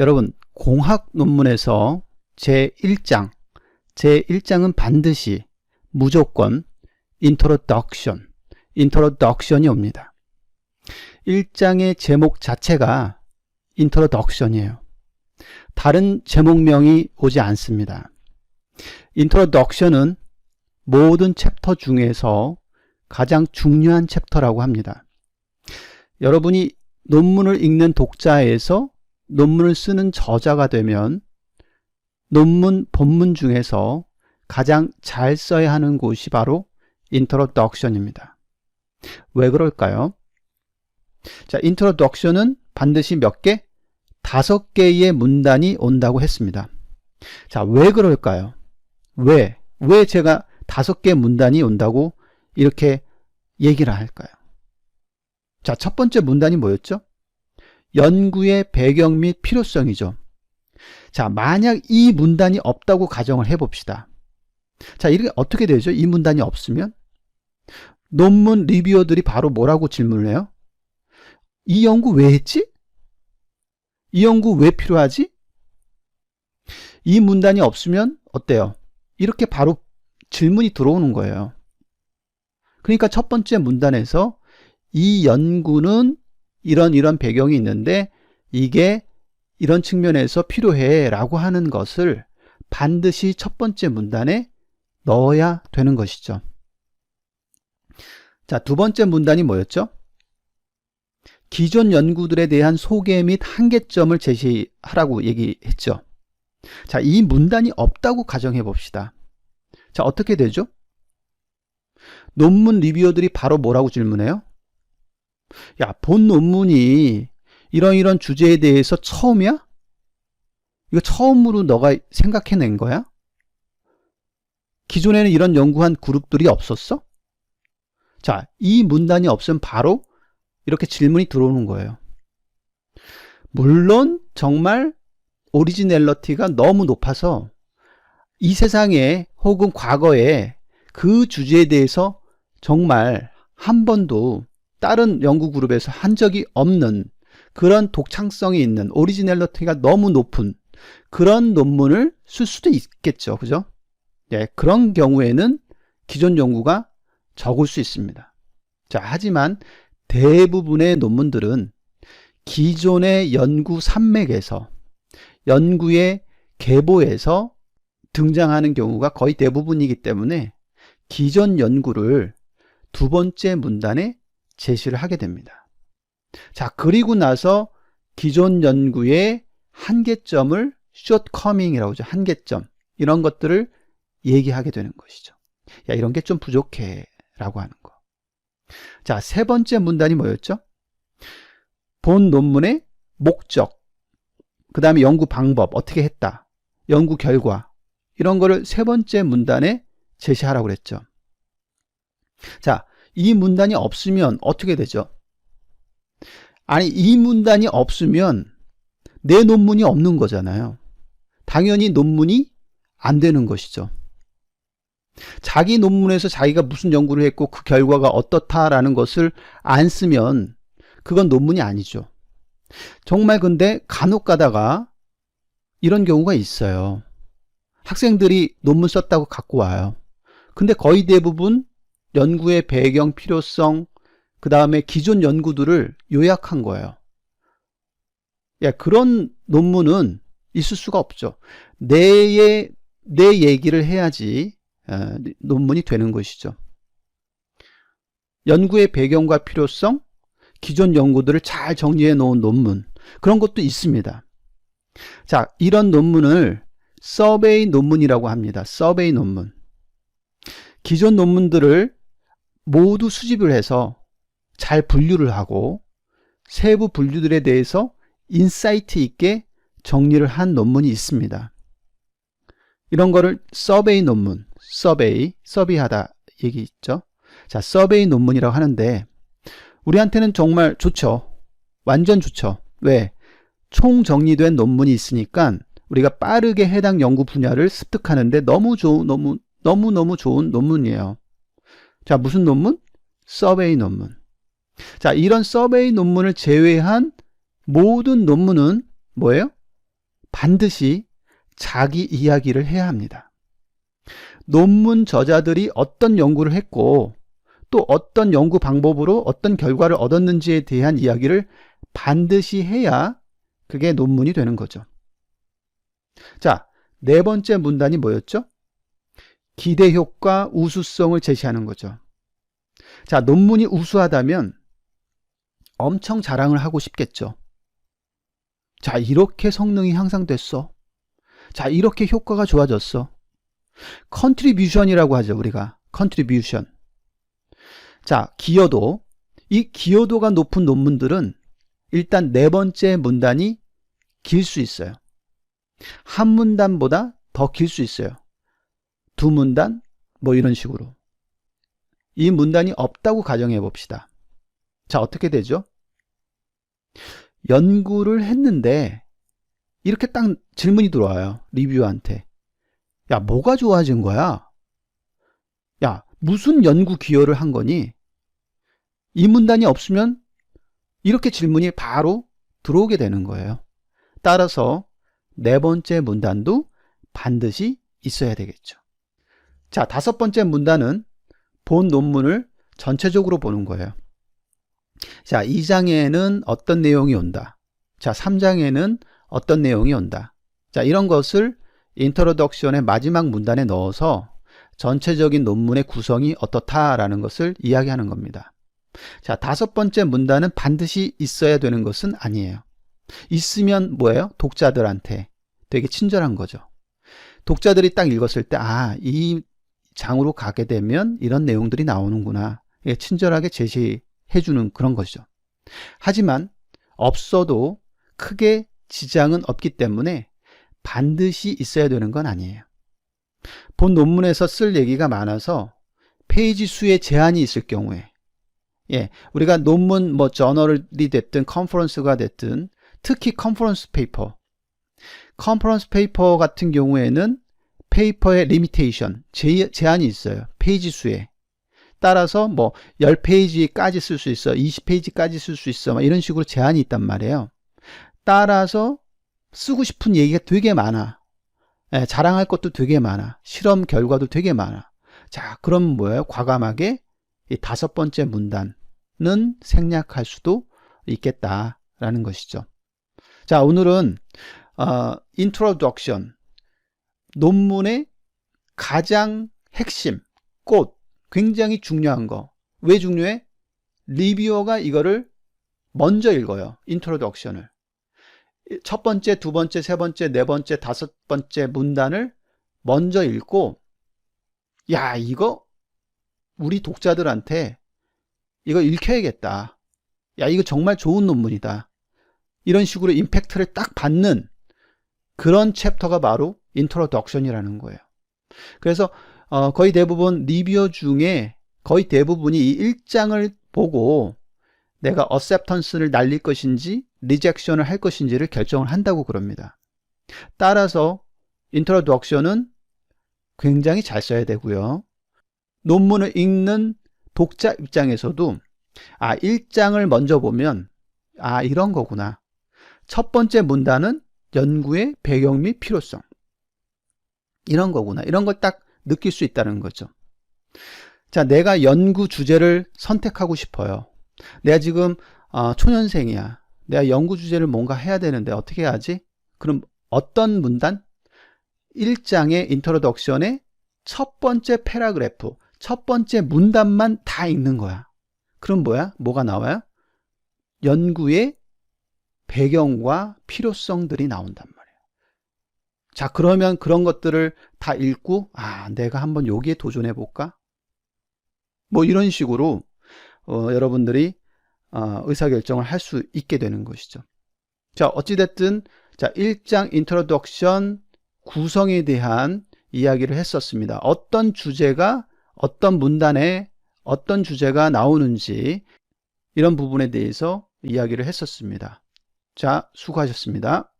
여러분, 공학 논문에서 제1장, 제1장은 반드시 무조건 introduction, introduction이 옵니다. 1장의 제목 자체가 introduction이에요. 다른 제목명이 오지 않습니다. introduction은 모든 챕터 중에서 가장 중요한 챕터라고 합니다. 여러분이 논문을 읽는 독자에서 논문을 쓰는 저자가 되면 논문 본문 중에서 가장 잘 써야 하는 곳이 바로 introduction입니다. 왜 그럴까요? 자, introduction은 반드시 몇 개? 다섯 개의 문단이 온다고 했습니다. 자, 왜 그럴까요? 왜? 왜 제가 다섯 개 문단이 온다고 이렇게 얘기를 할까요? 자, 첫 번째 문단이 뭐였죠? 연구의 배경 및 필요성이죠. 자, 만약 이 문단이 없다고 가정을 해봅시다. 자, 이렇게 어떻게 되죠? 이 문단이 없으면? 논문 리뷰어들이 바로 뭐라고 질문을 해요? 이 연구 왜 했지? 이 연구 왜 필요하지? 이 문단이 없으면 어때요? 이렇게 바로 질문이 들어오는 거예요. 그러니까 첫 번째 문단에서 이 연구는 이런 이런 배경이 있는데 이게 이런 측면에서 필요해 라고 하는 것을 반드시 첫 번째 문단에 넣어야 되는 것이죠. 자, 두 번째 문단이 뭐였죠? 기존 연구들에 대한 소개 및 한계점을 제시하라고 얘기했죠. 자, 이 문단이 없다고 가정해 봅시다. 자, 어떻게 되죠? 논문 리뷰어들이 바로 뭐라고 질문해요? 야, 본 논문이 이런 이런 주제에 대해서 처음이야? 이거 처음으로 너가 생각해낸 거야? 기존에는 이런 연구한 그룹들이 없었어? 자, 이 문단이 없으면 바로 이렇게 질문이 들어오는 거예요. 물론 정말 오리지널러티가 너무 높아서 이 세상에 혹은 과거에 그 주제에 대해서 정말 한 번도 다른 연구 그룹에서 한 적이 없는 그런 독창성이 있는 오리지널러티가 너무 높은 그런 논문을 쓸 수도 있겠죠. 그죠? 예, 그런 경우에는 기존 연구가 적을 수 있습니다. 자, 하지만 대부분의 논문들은 기존의 연구 산맥에서 연구의 계보에서 등장하는 경우가 거의 대부분이기 때문에 기존 연구를 두 번째 문단에 제시를 하게 됩니다. 자, 그리고 나서 기존 연구의 한계점을 shortcoming이라고 하죠. 한계점. 이런 것들을 얘기하게 되는 것이죠. 야, 이런 게 좀 부족해. 라고 하는 거. 자, 세 번째 문단이 뭐였죠? 본 논문의 목적, 그 다음에 연구 방법, 어떻게 했다, 연구 결과, 이런 거를 세 번째 문단에 제시하라고 그랬죠. 자, 이 문단이 없으면 어떻게 되죠? 아니, 이 문단이 없으면 내 논문이 없는 거잖아요. 당연히 논문이 안 되는 것이죠. 자기 논문에서 자기가 무슨 연구를 했고 그 결과가 어떻다라는 것을 안 쓰면 그건 논문이 아니죠. 정말 근데 간혹 가다가 이런 경우가 있어요. 학생들이 논문 썼다고 갖고 와요. 근데 거의 대부분 연구의 배경 필요성, 그 다음에 기존 연구들을 요약한 거예요. 야, 그런 논문은 있을 수가 없죠. 내의, 내 얘기를 해야지 어, 논문이 되는 것이죠. 연구의 배경과 필요성, 기존 연구들을 잘 정리해 놓은 논문, 그런 것도 있습니다. 자, 이런 논문을 서베이 논문이라고 합니다. 서베이 논문. 기존 논문들을 모두 수집을 해서 잘 분류를 하고 세부 분류들에 대해서 인사이트 있게 정리를 한 논문이 있습니다. 이런 거를 서베이 논문, 서베이, 서비하다 얘기 있죠. 자, 서베이 논문이라고 하는데 우리한테는 정말 좋죠. 완전 좋죠. 왜? 총 정리된 논문이 있으니까 우리가 빠르게 해당 연구 분야를 습득하는데 너무 좋은 너무 너무 너무 좋은 논문이에요. 자, 무슨 논문? 서베이 논문. 자, 이런 서베이 논문을 제외한 모든 논문은 뭐예요? 반드시 자기 이야기를 해야 합니다. 논문 저자들이 어떤 연구를 했고 또 어떤 연구 방법으로 어떤 결과를 얻었는지에 대한 이야기를 반드시 해야 그게 논문이 되는 거죠. 자, 네 번째 문단이 뭐였죠? 기대 효과 우수성을 제시하는 거죠. 자, 논문이 우수하다면 엄청 자랑을 하고 싶겠죠. 자, 이렇게 성능이 향상됐어. 자, 이렇게 효과가 좋아졌어. 컨트리뷰션이라고 하죠, 우리가. 컨트리뷰션. 자, 기여도. 이 기여도가 높은 논문들은 일단 네 번째 문단이 길 수 있어요. 한 문단보다 더 길 수 있어요. 두 문단, 뭐 이런 식으로. 이 문단이 없다고 가정해 봅시다. 자, 어떻게 되죠? 연구를 했는데 이렇게 딱 질문이 들어와요. 리뷰어한테. 야, 뭐가 좋아진 거야? 야, 무슨 연구 기여를 한 거니? 이 문단이 없으면 이렇게 질문이 바로 들어오게 되는 거예요. 따라서 네 번째 문단도 반드시 있어야 되겠죠. 자, 다섯 번째 문단은 본 논문을 전체적으로 보는 거예요. 자, 2장에는 어떤 내용이 온다. 자, 3장에는 어떤 내용이 온다. 자, 이런 것을 인트로덕션의 마지막 문단에 넣어서 전체적인 논문의 구성이 어떻다라는 것을 이야기하는 겁니다. 자, 다섯 번째 문단은 반드시 있어야 되는 것은 아니에요. 있으면 뭐예요? 독자들한테 되게 친절한 거죠. 독자들이 딱 읽었을 때, 아, 이 장으로 가게 되면 이런 내용들이 나오는구나. 예, 친절하게 제시해 주는 그런 것이죠. 하지만 없어도 크게 지장은 없기 때문에 반드시 있어야 되는 건 아니에요. 본 논문에서 쓸 얘기가 많아서 페이지 수에 제한이 있을 경우에 예, 우리가 논문 뭐 저널이 됐든 컨퍼런스가 됐든 특히 컨퍼런스 페이퍼 컨퍼런스 페이퍼 같은 경우에는 페이퍼의 리미테이션 제한이 있어요. 페이지 수에 따라서 뭐 10페이지까지 쓸 수 있어 20페이지까지 쓸 수 있어 막 이런 식으로 제한이 있단 말이에요. 따라서 쓰고 싶은 얘기가 되게 많아. 예, 자랑할 것도 되게 많아. 실험 결과도 되게 많아. 자, 그럼 뭐예요? 과감하게 이 다섯 번째 문단은 생략할 수도 있겠다라는 것이죠. 자, 오늘은 어, introduction 논문의 가장 핵심, 꽃, 굉장히 중요한 거. 왜 중요해? 리뷰어가 이거를 먼저 읽어요. 인트로덕션을. 첫 번째, 두 번째, 세 번째, 네 번째, 다섯 번째 문단을 먼저 읽고, 야, 이거 우리 독자들한테 이거 읽혀야겠다. 야, 이거 정말 좋은 논문이다. 이런 식으로 임팩트를 딱 받는 그런 챕터가 바로 인트로덕션이라는 거예요. 그래서 어, 거의 대부분 리뷰어 중에 거의 대부분이 이 1장을 보고 내가 어셉턴스를 날릴 것인지 리젝션을 할 것인지를 결정을 한다고 그럽니다. 따라서 인트로덕션은 굉장히 잘 써야 되고요. 논문을 읽는 독자 입장에서도 아 1장을 먼저 보면 아 이런 거구나. 첫 번째 문단은 연구의 배경 및 필요성. 이런 거구나. 이런 걸 딱 느낄 수 있다는 거죠. 자, 내가 연구 주제를 선택하고 싶어요. 내가 지금 어, 초년생이야. 내가 연구 주제를 뭔가 해야 되는데 어떻게 해야지? 그럼 어떤 문단? 1장의 인트로덕션의 첫 번째 패러그래프, 첫 번째 문단만 다 읽는 거야. 그럼 뭐야? 뭐가 나와요? 연구의 배경과 필요성들이 나온단 말이에요. 자, 그러면 그런 것들을 다 읽고, 아, 내가 한번 여기에 도전해 볼까? 뭐 이런 식으로 어, 여러분들이 어, 의사결정을 할 수 있게 되는 것이죠. 자, 어찌됐든, 자, 1장 인트로덕션 구성에 대한 이야기를 했었습니다. 어떤 주제가, 어떤 문단에 어떤 주제가 나오는지 이런 부분에 대해서 이야기를 했었습니다. 자, 수고하셨습니다.